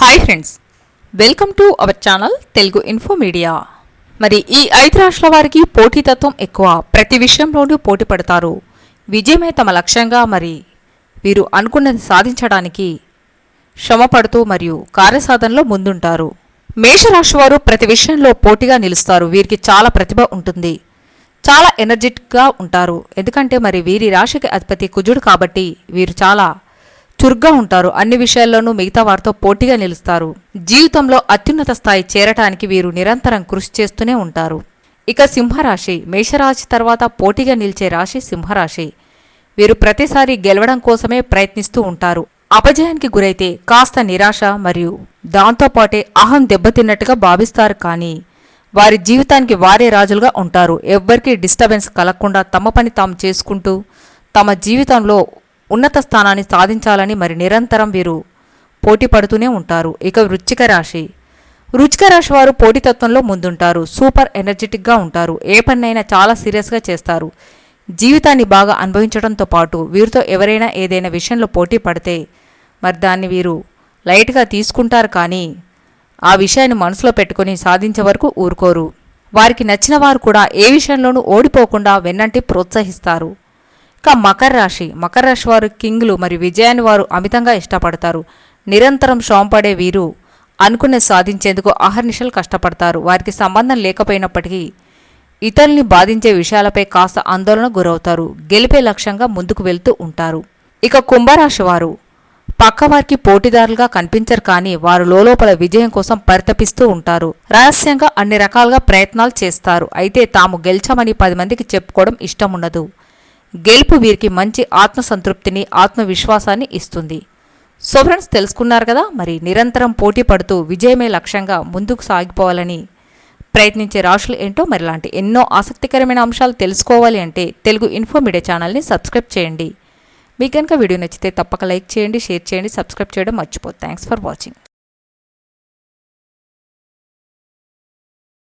Hi friends welcome to our channel Telugu info media మరి ఈ ఐదు రాష్ట్రాల వారికి పోటీతత్వం ఎక్కువ. ప్రతి విషయంలోనూ పోటీ పడతారు. విజయమే తమ లక్ష్యంగా మరి వీరు అనుకున్నది సాధించడానికి శ్రమపడుతూ మరియు కార్యసాధనలో ముందుంటారు. మేషరాశి వారు ప్రతి విషయంలో పోటీగా నిలుస్తారు. వీరికి చాలా ప్రతిభ ఉంటుంది. చాలా ఎనర్జెటిక్గా ఉంటారు. ఎందుకంటే మరి వీరి రాశికి అధిపతి కుజుడు కాబట్టి వీరు చాలా చురుగ్గా ఉంటారు. అన్ని విషయాల్లోనూ మిగతా వారితో పోటీగా నిలుస్తారు. జీవితంలో అత్యున్నత స్థాయి చేరటానికి వీరు నిరంతరం కృషి చేస్తూనే ఉంటారు. ఇక సింహరాశి. మేషరాశి తర్వాత పోటీగా నిలిచే రాశి సింహరాశి. వీరు ప్రతిసారి గెలవడం కోసమే ప్రయత్నిస్తూ ఉంటారు. అపజయానికి గురైతే కాస్త నిరాశ మరియు దాంతోపాటే అహం దెబ్బతిన్నట్టుగా భావిస్తారు కానీ వారి జీవితానికి వారే రాజులుగా ఉంటారు. ఎవ్వరికీ డిస్టర్బెన్స్ కలగకుండా తమ పని తాము చేసుకుంటూ తమ జీవితంలో ఉన్నత స్థానాన్ని సాధించాలని మరి నిరంతరం వీరు పోటీ పడుతూనే ఉంటారు. ఇక వృచ్చిక రాశి. వృచ్చిక రాశి వారు పోటీతత్వంలో ముందుంటారు. సూపర్ ఎనర్జెటిక్గా ఉంటారు. ఏ పన్నైనా చాలా సీరియస్గా చేస్తారు. జీవితాన్ని బాగా అనుభవించడంతో పాటు వీరితో ఎవరైనా ఏదైనా విషయంలో పోటీ పడితే మరి దాన్ని వీరు లైట్గా తీసుకుంటారు కానీ ఆ విషయాన్ని మనసులో పెట్టుకొని సాధించే వరకు ఊరుకోరు. వారికి నచ్చిన వారు కూడా ఏ విషయంలోనూ ఓడిపోకుండా వెన్నంటి ప్రోత్సహిస్తారు. ఇక మకర రాశి మకర రాశి వారు కింగ్లు మరి విజయాన్ని వారు అమితంగా ఇష్టపడతారు. నిరంతరం శ్రమపడే వీరు అనుకునే సాధించేందుకు అహర్నిశలు కష్టపడతారు. వారికి సంబంధం లేకపోయినప్పటికీ ఇతరుల్ని బాధించే విషయాలపై కాస్త ఆందోళన గురవుతారు. గెలిపే లక్ష్యంగా ముందుకు వెళ్తూ ఉంటారు. ఇక కుంభరాశి వారు పక్కవారికి పోటీదారులుగా కనిపించరు కానీ వారు లోపల విజయం కోసం పరితపిస్తూ ఉంటారు. రహస్యంగా అన్ని రకాలుగా ప్రయత్నాలు చేస్తారు. అయితే తాము గెలిచామని పది మందికి చెప్పుకోవడం ఇష్టం ఉండదు గెలుపు వీరికి మంచి ఆత్మసంతృప్తిని ఆత్మవిశ్వాసాన్ని ఇస్తుంది. సో ఫ్రెండ్స్ తెలుసుకున్నారు కదా మరి నిరంతరం పోటీ పడుతూ విజయమే లక్ష్యంగా ముందుకు సాగిపోవాలని ప్రయత్నించే రాశులు ఏంటో మరి లాంటి ఎన్నో ఆసక్తికరమైన అంశాలు తెలుసుకోవాలి అంటే తెలుగు ఇన్ఫో మీడియా ఛానల్ని సబ్స్క్రైబ్ చేయండి. మీకు కనుక వీడియో నచ్చితే తప్పక లైక్ చేయండి షేర్ చేయండి సబ్స్క్రైబ్ చేయడం మర్చిపోదు థ్యాంక్స్ ఫర్ వాచింగ్.